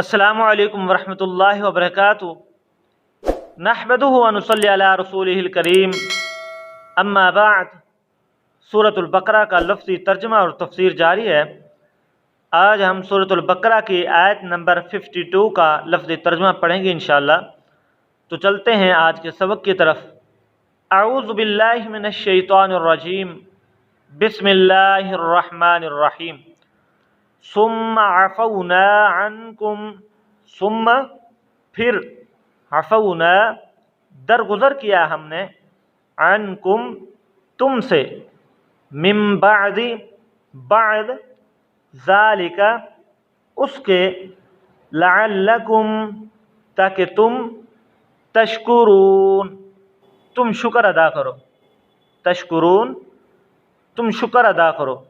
السلام علیکم ورحمۃ اللہ وبرکاتہ۔ نحمد ونصلی علی رسول الکریم۔ اما بعد صورت البقرہ کا لفظی ترجمہ اور تفسیر جاری ہے۔ آج ہم صورت البقرہ کی آیت نمبر 52 کا لفظی ترجمہ پڑھیں گے انشاءاللہ۔ تو چلتے ہیں آج کے سبق کی طرف۔ اعوذ باللہ من الشیطان الرجیم۔ بسم اللہ الرحمن الرحیم۔ ثم عفونا عنکم ثم پھر عفونا، درگزر کیا ہم نے عنکم تم سے، من بعد بعد ذالک، اس کے لعلکم تاکہ تم تشکرون، تم شکر ادا کرو، تشکرون، تم شکر ادا کرو۔